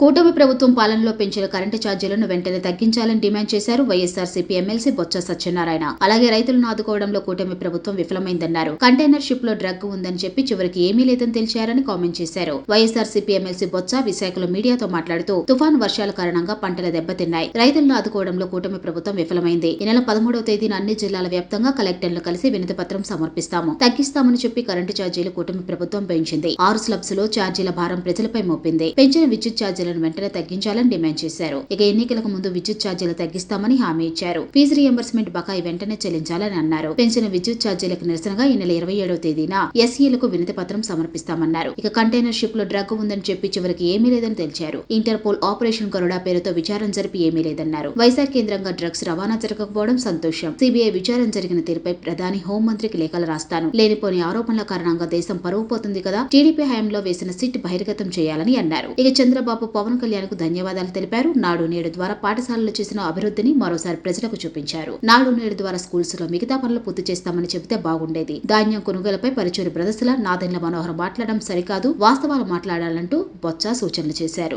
కూటమి ప్రభుత్వం పాలనలో పెంచిన కరెంటు ఛార్జీలను వెంటనే తగ్గించాలని డిమాండ్ చేశారు వైఎస్ఆర్సీపీ ఎమ్మెల్సీ బొత్స సత్యనారాయణ. అలాగే రైతులను ఆదుకోవడంలో కూటమి ప్రభుత్వం విఫలమైందన్నారు. కంటైనర్ షిప్లో డ్రగ్ ఉందని చెప్పి చివరికి ఏమీ లేదని తెలిచారని కామెంట్ చేశారు. వైఎస్ఆర్సీపీ ఎమ్మెల్సీ బొత్స విశాఖలో మీడియాతో మాట్లాడుతూ తుఫాన్ వర్షాల కారణంగా పంటలు దెబ్బతిన్నాయి. రైతులను ఆదుకోవడంలో కూటమి ప్రభుత్వం విఫలమైంది. ఈ నెల పదమూడవ తేదీన అన్ని జిల్లాల వ్యాప్తంగా కలెక్టర్లు కలిసి వినతి పత్రం సమర్పిస్తాము. తగ్గిస్తామని చెప్పి కరెంటు ఛార్జీలు కూటమి ప్రభుత్వం పెంచింది ఆరు స్లబ్స్లో ఛార్జీల భారం ప్రజలపై మోపింది. పెంచిన విద్యుత్ ఛార్జీలను వెంటనే తగ్గించాలని డిమాండ్ చేశారు. ఇక ఎన్నికలకు ముందు విద్యుత్ ఛార్జీలు తగ్గిస్తామని హామీ ఇచ్చారు. ఫీజు రియంబర్స్మెంట్ బకాయి వెంటనే చెల్లించాలని అన్నారు. పెంచిన విద్యుత్ ఛార్జీలకు నిరసనగా ఈ నెల ఇరవై ఏడవ తేదీన ఎస్ఈలకు వినతి పత్రం సమర్పిస్తామన్నారు. ఇక కంటైనర్ షిప్లో డ్రగ్ ఉందని చెప్పి చివరికి ఏమీ లేదని తెలిచారు ఇంటర్పోల్ ఆపరేషన్ గరుడా పేరుతో విచారణ జరిపి ఏమీ లేదన్నారు. వైజాగ్ కేంద్రంగా డ్రగ్స్ రవాణా జరగకపోవడం సంతోషం. సిబిఐ విచారణ జరిగిన తీరుపై ప్రధాని హోంమంత్రికి లేఖలు రాస్తాను. లేనిపోని ఆరోపణల కారణంగా దేశం పరువు పోతుంది కదా. టీడీపీ హయాంలో వేసిన సిట్ బహిర్గతం చేయాలని అన్నారు. ఇక చంద్రబాబు పవన్ కళ్యాణ్కు ధన్యవాదాలు తెలిపారు. నాడు నేడు ద్వారా పాఠశాలలో చేసిన అభివృద్ధిని మరోసారి ప్రజలకు చూపించారు. నాడు నేడు ద్వారా స్కూల్స్లో మిగతా పనులు పూర్తి చేస్తామని చెబితే బాగుండేది. ధాన్యం కొనుగోలుపై పరిచూరి బ్రదర్స్ల నాదెండ్ల మనోహర్ మాట్లాడడం సరికాదు. వాస్తవాలు మాట్లాడాలంటూ బొత్స సూచనలు చేశారు.